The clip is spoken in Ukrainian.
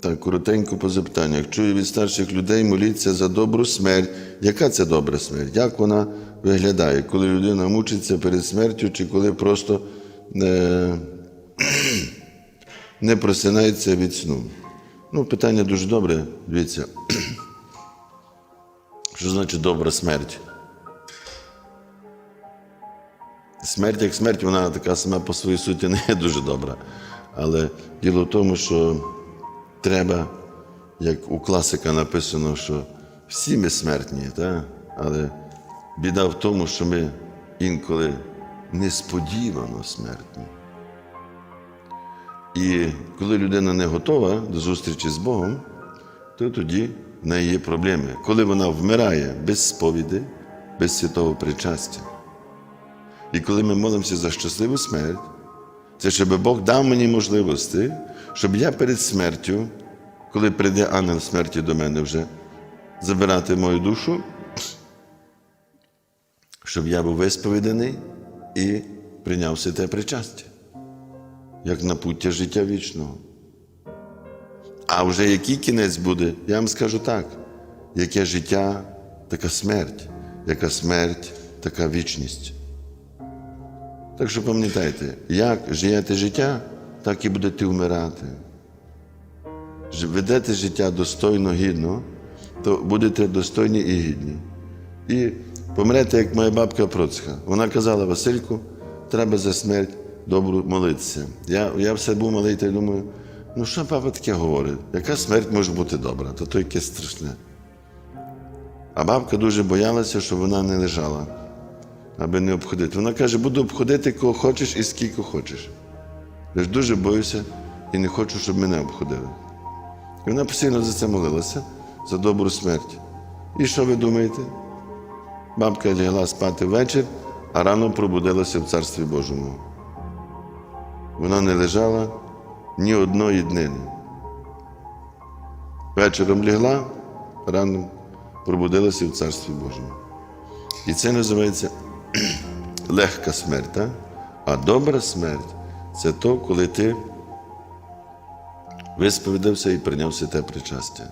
Так, коротенько по запитаннях. Чую від старших людей моліться за добру смерть. Яка це добра смерть? Як вона виглядає, коли людина мучиться перед смертю, чи коли просто не, не просинається від сну? Ну, питання дуже добре. Дивіться. Що значить добра смерть? Смерть як смерть, вона така сама по своїй суті не є дуже добра. Але діло в тому, що треба, як у класика написано, що всі ми смертні, та? але біда в тому, що ми інколи несподівано смертні. І коли людина не готова до зустрічі з Богом, то тоді в неї є проблеми. Коли вона вмирає без сповіді, без святого причастя. І коли ми молимося за щасливу смерть, це щоб Бог дав мені можливості, щоб я перед смертю, коли прийде ангел смерті до мене вже забирати мою душу, щоб я був висповіданий і прийняв святе причастя, як напуття життя вічного. А вже який кінець буде, я вам скажу так: яке життя, така смерть, яка смерть, така вічність. Так що пам'ятайте, як живете життя, так і будете вмирати. Ведете життя достойно, гідно, то будете достойні і гідні. І помрете, як моя бабка Процька. Вона казала, Васильку, треба за смерть добру молитися. Я, я все був малий та думаю, ну що папа таке говорить? Яка смерть може бути добра? То то яке страшне. А бабка дуже боялася, щоб вона не лежала аби не обходити. Вона каже, буду обходити кого хочеш і скільки хочеш. Я ж дуже боюся і не хочу, щоб мене обходили. І вона постійно за це молилася, за добру смерть. І що ви думаєте? Бабка лягла спати ввечір, а рано пробудилася в Царстві Божому. Вона не лежала ні одної днини. Вечором лягла, рано пробудилася в Царстві Божому. І це називається легка смерть. А добра смерть це то, коли ти висповідався і прийняв святе причастя.